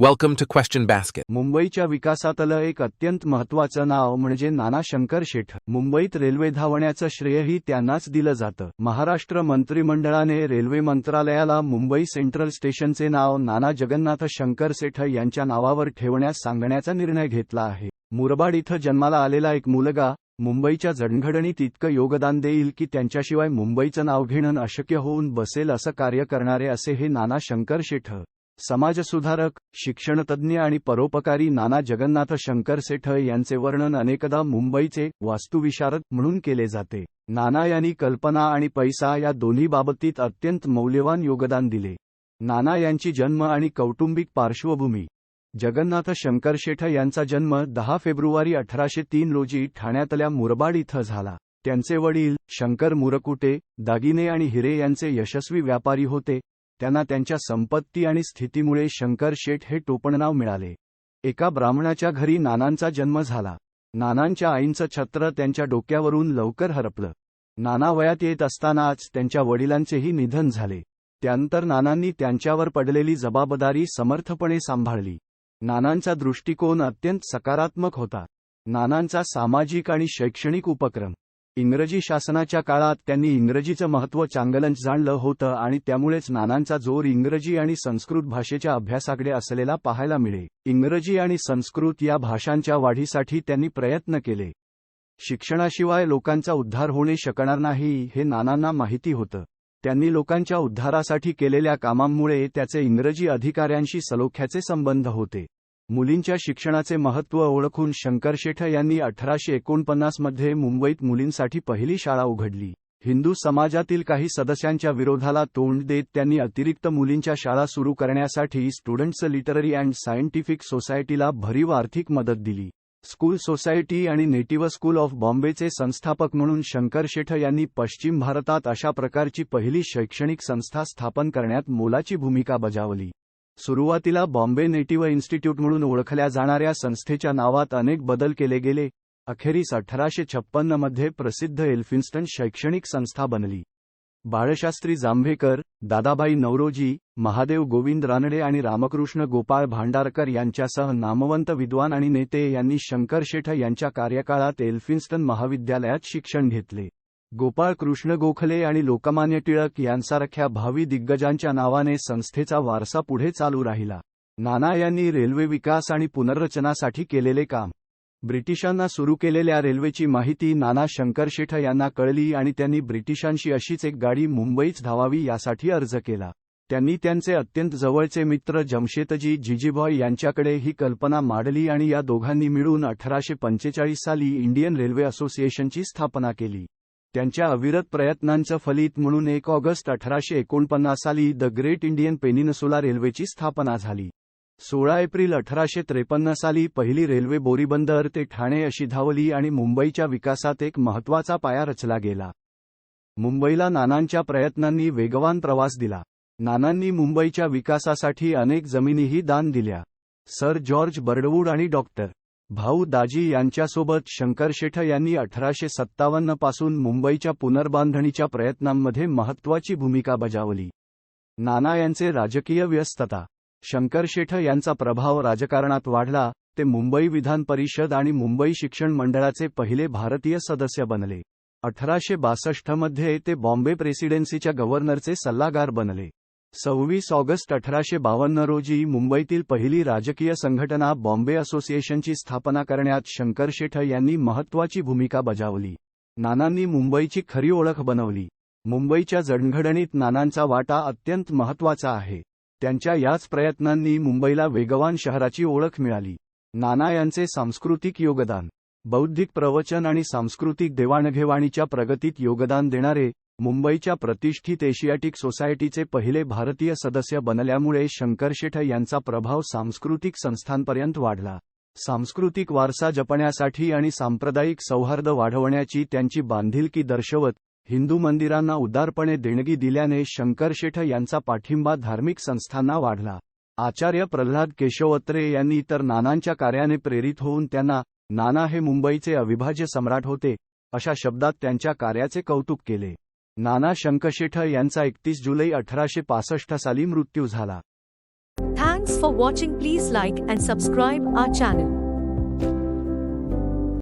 Welcome to question Basket. मुंबईच्या विकासातलं एक अत्यंत महत्वाचं नाव म्हणजे नाना शंकर शेठ. मुंबईत रेल्वे धावण्याचं श्रेयही त्यांनाच दिलं जातं. महाराष्ट्र मंत्रिमंडळाने रेल्वे मंत्रालयाला मुंबई सेंट्रल स्टेशनचे नाव नाना जगन्नाथ शंकर सेठ यांच्या नावावर ठेवण्यास सांगण्याचा निर्णय घेतला आहे. मुरबाड इथं जन्माला आलेला एक मुलगा मुंबईच्या जडणघडणीत इतकं योगदान देईल की त्यांच्याशिवाय मुंबईचं नाव घेणं अशक्य होऊन बसेल असं कार्य करणारे असे हे नाना शंकर शेठ. समाजसुधारक शिक्षणतज्ज्ञ आणि परोपकारी नाना जगन्नाथ शंकर सेठ यांचे वर्णन अनेकदा मुंबईचे वास्तुविशारद म्हणून केले जाते. नाना यांनी कल्पना आणि पैसा या दोन्ही बाबतीत अत्यंत मौल्यवान योगदान दिले. नाना यांची जन्म आणि कौटुंबिक पार्श्वभूमी. जगन्नाथ शंकर शेठ यांचा जन्म दहा फेब्रुवारी अठराशे तीन रोजी ठाण्यातल्या मुरबाड इथं झाला. त्यांचे वडील शंकर मुरकुटे दागिने आणि हिरे यांचे यशस्वी व्यापारी होते. त्यांना त्यांच्या संपत्ती आणि स्थितीमुळे शंकर शेठ हे टोपणनाव मिळाले. एका ब्राह्मणाच्या घरी नानांचा जन्म झाला. नानांच्या आईंचं छत्र त्यांच्या डोक्यावरून लवकर हरपलं. नाना वयात येत असतानाच त्यांच्या वडिलांचेही निधन झाले. त्यानंतर नानांनी त्यांच्यावर पडलेली जबाबदारी समर्थपणे सांभाळली. नानांचा दृष्टिकोन अत्यंत सकारात्मक होता. नानांचा सामाजिक आणि शैक्षणिक उपक्रम इंग्रजी शासनाच्या काळात त्यांनी इंग्रजीचं महत्त्व चांगलंच जाणलं होतं आणि त्यामुळेच नानांचा जोर इंग्रजी आणि संस्कृत भाषेच्या अभ्यासाकडे असलेला पाहायला मिळे. इंग्रजी आणि संस्कृत या भाषांच्या वाढीसाठी त्यांनी प्रयत्न केले. शिक्षणाशिवाय लोकांचा उद्धार होणे शकणार नाही हे नानांना माहिती होतं. त्यांनी लोकांच्या उद्धारासाठी केलेल्या कामांमुळे त्याचे इंग्रजी अधिकाऱ्यांशी सलोख्याचे संबंध होते. मुलींच्या शिक्षणाचे महत्त्व ओळखून शंकरशेठ यांनी अठराशे एकोणपन्नासमध्ये मुंबईत मुलींसाठी पहिली शाळा उघडली. हिंदू समाजातील काही सदस्यांच्या विरोधाला तोंड देत त्यांनी अतिरिक्त मुलींच्या शाळा सुरू करण्यासाठी स्टुडंट्स लिटररी अँड सायंटिफिक सोसायटीला भरीव आर्थिक मदत दिली. स्कूल सोसायटी आणि नेटिव्ह स्कूल ऑफ बॉम्बेचे संस्थापक म्हणून शंकर शेठ यांनी पश्चिम भारतात अशा प्रकारची पहिली शैक्षणिक संस्था स्थापन करण्यात मोलाची भूमिका बजावली. सुरुवातीला बॉम्बे नेटिव्ह इन्स्टिट्यूट म्हणून ओळखल्या जाणाऱ्या संस्थेच्या नावात अनेक बदल केले गेले. अखेरीस अठराशे छप्पन्नमध्ये प्रसिद्ध एल्फिन्स्टन शैक्षणिक संस्था बनली. बाळशास्त्री जांभेकर दादाबाई नवरोजी महादेव गोविंद रानडे आणि रामकृष्ण गोपाळ भांडारकर यांच्यासह नामवंत विद्वान आणि नेते यांनी शंकर शेठ यांच्या कार्यकाळात एल्फिन्स्टन महाविद्यालयात शिक्षण घेतले. गोपाळ कृष्ण गोखले आणि लोकमान्य टिळक यांसारख्या भावी दिग्गजांच्या नावाने संस्थेचा वारसा पुढे चालू राहिला. नाना यांनी रेल्वे विकास आणि पुनर्रचनासाठी केलेले काम. ब्रिटिशांना सुरू केलेल्या रेल्वेची माहिती नाना शंकरशेठ यांना कळली आणि त्यांनी ब्रिटिशांशी अशीच एक गाडी मुंबईच धावावी यासाठी अर्ज केला. त्यांनी त्यांचे अत्यंत जवळचे मित्र जमशेतजी जिजीबॉय यांच्याकडे ही कल्पना मांडली आणि या दोघांनी मिळून अठराशे पंचेचाळीस साली इंडियन रेल्वे असोसिएशनची स्थापना केली. त्यांच्या अविरत प्रयत्नांचं फलित म्हणून एक ऑगस्ट अठराशे एकोणपन्नास साली द ग्रेट इंडियन पेनिनसुला रेल्वेची स्थापना झाली. सोळा एप्रिल अठराशे त्रेपन्न साली पहिली रेल्वे बोरीबंदर ते ठाणे अशी धावली आणि मुंबईच्या विकासात एक महत्त्वाचा पाया रचला गेला. मुंबईला नानांच्या प्रयत्नांनी वेगवान प्रवास दिला. नानांनी मुंबईच्या विकासासाठी अनेक जमिनीही दान दिल्या. सर जॉर्ज बर्डवूड आणि डॉक्टर भाऊ दाजी यांच्यासोबत शंकरशेठ यांनी अठराशे सत्तावन्नपासून मुंबईच्या पुनर्बांधणीच्या प्रयत्नांमध्ये महत्त्वाची भूमिका बजावली. नाना यांचे राजकीय व्यस्तता. शंकरशेठ यांचा प्रभाव राजकारणात वाढला ते मुंबई विधान परिषद आणि मुंबई शिक्षण मंडळाचे पहिले भारतीय सदस्य बनले. अठराशे बासष्टमध्ये ते बॉम्बे प्रेसिडेन्सीच्या गव्हर्नरचे सल्लागार बनले. सव्वीस ऑगस्ट अठराशे बावन्न रोजी मुंबईतील पहिली राजकीय संघटना बॉम्बे असोसिएशनची स्थापना करण्यात शंकर शेठ यांनी महत्त्वाची भूमिका बजावली. नानांनी मुंबईची खरी ओळख बनवली. मुंबईच्या जडणघडणीत नानांचा वाटा अत्यंत महत्त्वाचा आहे. त्यांच्या याच प्रयत्नांनी मुंबईला वेगवान शहराची ओळख मिळाली. नाना यांचे सांस्कृतिक योगदान बौद्धिक प्रवचन आणि सांस्कृतिक देवाणघेवाणीच्या प्रगतीत योगदान देणारे मुंबईच्या प्रतिष्ठित एशियाटिक सोसायटीचे पहिले भारतीय सदस्य बनल्यामुळे शंकरशेठ यांचा प्रभाव सांस्कृतिक संस्थांपर्यंत वाढला. सांस्कृतिक वारसा जपण्यासाठी आणि सांप्रदायिक सौहार्द वाढवण्याची त्यांची बांधिलकी दर्शवत हिंदू मंदिरांना उदारपणे देणगी दिल्याने शंकरशेठ यांचा पाठिंबा धार्मिक संस्थांना वाढला. आचार्य प्रल्हाद केशवत्रे यांनी तर नानांच्या कार्याने प्रेरित होऊन त्यांना नाना हे मुंबईचे अविभाज्य सम्राट होते अशा शब्दात त्यांच्या कार्याचे कौतुक केले. नाना शंकशेठ यांचा एकतीस जुलै अठराशे पासष्ट साली मृत्यू झाला. Thanks for watching please like and subscribe our channel